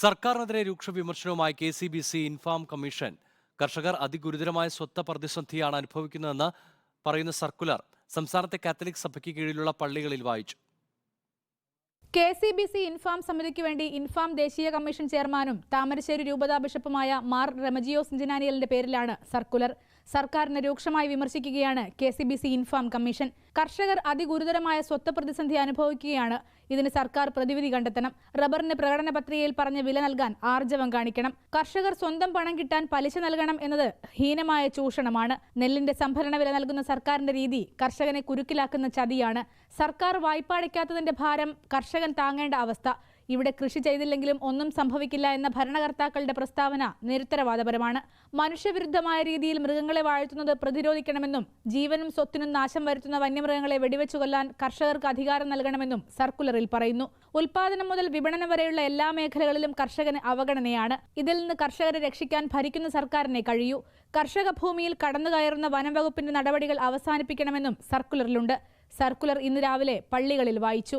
സർക്കാരിനെതിരെ രൂക്ഷ വിമർശനവുമായി K C B C Infam commission. കർഷകർ അതിഗുരുതരമായ സ്വത്ത് പ്രതിസന്ധിയാണ് അനുഭവിക്കുന്നതെന്ന് പറയുന്ന സർക്കുലർ സംസ്ഥാനത്തെ കാത്തലിക് സഭയ്ക്ക് കീഴിലുള്ള പള്ളികളിൽ വായിച്ചു. K C B C Infam സമിതിക്ക് വേണ്ടി ഇൻഫാം ദേശീയ കമ്മീഷൻ ചെയർമാനും താമരശ്ശേരി രൂപതാ ബിഷപ്പുമായ മാർ റമജിയോ സിഞ്ചനാനിയലിന്റെ പേരിലാണ് സർക്കുലർ. സർക്കാരിനെ രൂക്ഷമായി വിമർശിക്കുകയാണ് K C B C Infam commission. കർഷകർ അതിഗുരുതരമായ സ്വത്ത് പ്രതിസന്ധി അനുഭവിക്കുകയാണ്. ഇതിന് സർക്കാർ പ്രതിവിധി കണ്ടെത്തണം. റബ്ബറിന് പ്രകടന പത്രികയിൽ പറഞ്ഞ വില നൽകാൻ ആർജവം കാണിക്കണം. കർഷകർ സ്വന്തം പണം കിട്ടാൻ പലിശ നൽകണം എന്നത് ഹീനമായ ചൂഷണമാണ്. നെല്ലിന്റെ സംഭരണ വില നൽകുന്ന സർക്കാരിന്റെ രീതി കർഷകനെ കുരുക്കിലാക്കുന്ന ചതിയാണ്. സർക്കാർ വായ്പ അടയ്ക്കാത്തതിന്റെ ഭാരം കർഷകൻ താങ്ങേണ്ട അവസ്ഥ. ഇവിടെ കൃഷി ചെയ്തില്ലെങ്കിലും ഒന്നും സംഭവിക്കില്ല എന്ന ഭരണകർത്താക്കളുടെ പ്രസ്താവന നിരുത്തരവാദപരമാണ്. മനുഷ്യവിരുദ്ധമായ രീതിയിൽ മൃഗങ്ങളെ വാഴ്ത്തുന്നത് പ്രതിരോധിക്കണമെന്നും ജീവനും സ്വത്തിനും നാശം വരുത്തുന്ന വന്യമൃഗങ്ങളെ വെടിവെച്ചു കൊല്ലാൻ കർഷകർക്ക് അധികാരം നൽകണമെന്നും സർക്കുലറിൽ പറയുന്നു. ഉൽപാദനം മുതൽ വിപണനം വരെയുള്ള എല്ലാ മേഖലകളിലും കർഷകന് അവഗണനയാണ്. ഇതിൽ നിന്ന് കർഷകരെ രക്ഷിക്കാൻ ഭരിക്കുന്ന സർക്കാരിനെ കഴിയൂ. കർഷക ഭൂമിയിൽ കടന്നുകയറുന്ന വനം വകുപ്പിന്റെ നടപടികൾ അവസാനിപ്പിക്കണമെന്നും സർക്കുലറിലുണ്ട്. സർക്കുലർ ഇന്ന് രാവിലെ പള്ളികളിൽ വായിച്ചു.